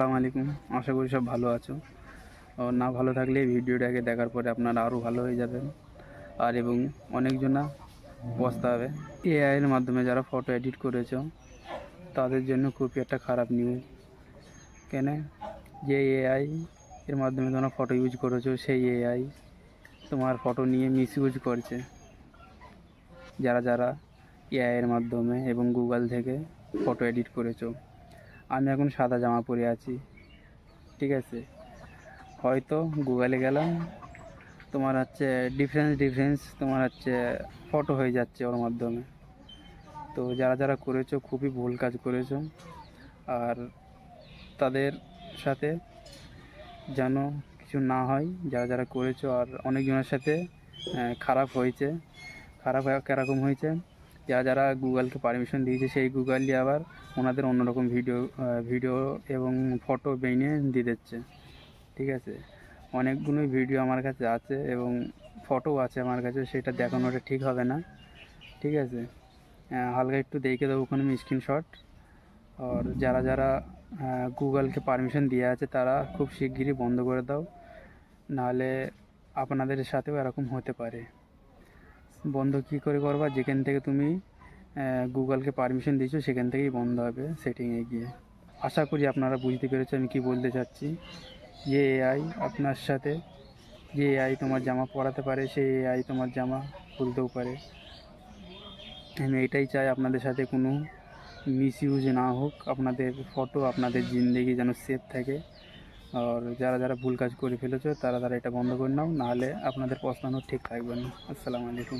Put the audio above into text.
আসসালামু আলাইকুম। আশা করি সব ভালো আছো। ও না ভালো থাকলে ভিডিওটাকে দেখার পরে আপনারা আরও ভালো হয়ে যাবেন। আর এবং অনেকজনা পস্তাবে। এআইয়ের মাধ্যমে যারা ফটো এডিট করেছ, তাদের জন্য খুবই একটা খারাপ নিউজ কেন? যে এআই এর মাধ্যমে তোমরা ফটো ইউজ করেছ, সেই এআই তোমার ফটো নিয়ে মিস ইউজ করছে। যারা যারা এআইয়ের মাধ্যমে এবং গুগল থেকে ফটো এডিট করেছ। আমি এখন সাদা জামা পরে আছি। ঠিক আছে? হয়তো গুগলে গেলাম, তোমার হচ্ছে ডিফারেন্স ডিফারেন্স তোমার হচ্ছে ফটো হয়ে যাচ্ছে ওর মাধ্যমে। তো যারা যারা করেছ, খুবই ভুল কাজ করেছ। আর তাদের সাথে যেন কিছু না হয়, যারা যারা করেছ আর অনেকজনের সাথে খারাপ হয়েছে, খারাপ কীরকম হয়েছে যারা যারা গুগলকে পারমিশন দিয়েছে, সেই গুগলই আবার ওনাদের অন্যরকম ভিডিও ভিডিও এবং ফটো বেনিয়ে দিয়ে দিচ্ছে। ঠিক আছে? অনেকগুলোই ভিডিও আমার কাছে আছে এবং ফটো আছে আমার কাছে, সেটা দেখানোটা ঠিক হবে না। ঠিক আছে? হালকা একটু দেখে দেবো ওখানে স্ক্রিনশট আর যারা যারা গুগলকে পারমিশন দিয়ে আছে, তারা খুব শিগগিরই বন্ধ করে দাও। নাহলে আপনাদের সাথেও এরকম হতে পারে। বন্ধ কী করে করবা? যেখান থেকে তুমি গুগলকে পারমিশন দিয়েছ, সেখান থেকেই বন্ধ হবে সেটিংয়ে গিয়ে। আশা করি আপনারা বুঝতে পেরেছ আমি কি বলতে চাচ্ছি। যে এআই আপনার সাথে, যে এআই তোমার জামা পরাতে পারে, সে এআই তোমার জামা খুলতেও পারে। আমি এটাই চাই আপনাদের সাথে কোনো মিস ইউজ না হোক, আপনাদের ফটো আপনাদের জিন্দেগি যেন সেফ থাকে। আর যারা যারা ভুল কাজ করে ফেলেছে, তারা তারা এটা বন্ধ করে নাও, নাহলে আপনাদের পছন্দ ঠিক থাকবে না। আসসালামু আলাইকুম।